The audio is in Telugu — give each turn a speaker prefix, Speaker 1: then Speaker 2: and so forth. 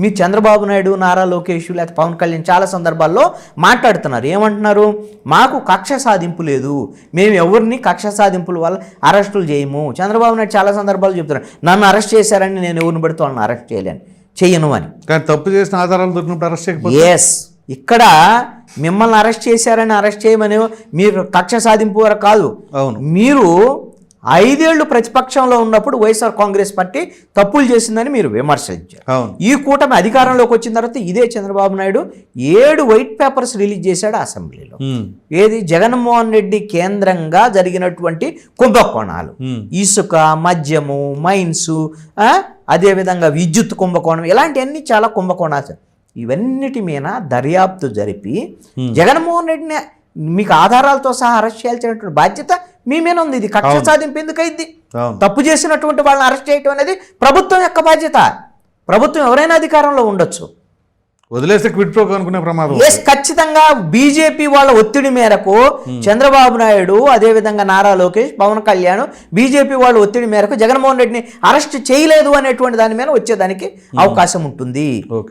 Speaker 1: మీ చంద్రబాబు నాయుడు నారా లోకేష్ లేకపోతే పవన్ కళ్యాణ్ చాలా సందర్భాల్లో మాట్లాడుతున్నారు. ఏమంటున్నారు? మాకు కక్ష సాధింపు లేదు. మేము ఎవరిని కక్ష సాధింపుల వల్ల అరెస్టులు చేయము. చంద్రబాబు నాయుడు చాలా సందర్భాలు చెప్తున్నారు. నన్ను అరెస్ట్ చేశారని నేను ఎవరిని పెడితే వాళ్ళని అరెస్ట్ చేయలేను. చెయ్యను అని.
Speaker 2: కానీ తప్పు చేసిన ఆధారాలు దొరికినప్పుడు అరెస్ట్ చేయకపోతే?
Speaker 1: ఎస్ ఇక్కడ మిమ్మల్ని అరెస్ట్ చేశారని అరెస్ట్ చేయమని మీరు కక్ష సాధింపు వరకు కాదు.
Speaker 2: అవును.
Speaker 1: మీరు ఐదేళ్ళు ప్రతిపక్షంలో ఉన్నప్పుడు వైఎస్ఆర్ కాంగ్రెస్ పార్టీ తప్పులు చేసిందని మీరు విమర్శించారు. ఈ కూటమి అధికారంలోకి వచ్చిన తర్వాత ఇదే చంద్రబాబు నాయుడు ఏడు వైట్ పేపర్స్ రిలీజ్ చేశాడు అసెంబ్లీలో. ఏది? జగన్మోహన్ రెడ్డి కేంద్రంగా జరిగినటువంటి కుంభకోణాలు. ఇసుక మద్యము మైన్స్ అదేవిధంగా విద్యుత్ కుంభకోణం ఇలాంటివన్నీ చాలా కుంభకోణాలు. ఇవన్నిటి మీద దర్యాప్తు జరిపి జగన్మోహన్ రెడ్డిని మీకు ఆధారాలతో సహా అరెస్ట్ చేయాల్సినటువంటి బాధ్యత మీ మీద ఉంది ఇది. కక్ష సాధింపు ఎందుకు అయింది
Speaker 2: అవును.
Speaker 1: తప్పు చేసినటువంటి వాళ్ళని అరెస్ట్ చేయటం అనేది ప్రభుత్వం యొక్క బాధ్యత. ప్రభుత్వం ఎవరైనా అధికారంలో ఉండొచ్చు.
Speaker 2: వదిలేస్తే క్విట్ ప్రోక్ అనుకునే ప్రమాదం
Speaker 1: ఎస్ ఖచ్చితంగా బీజేపీ వాళ్ళ ఒత్తిడి మేరకు చంద్రబాబు నాయుడు అదేవిధంగా నారా లోకేష్ పవన్ కళ్యాణ్ బీజేపీ వాళ్ళ ఒత్తిడి మేరకు జగన్మోహన్ రెడ్డిని అరెస్ట్ చేయలేదు అనేటువంటి దాని మీద వచ్చేదానికి అవకాశం ఉంటుంది.
Speaker 2: ఓకే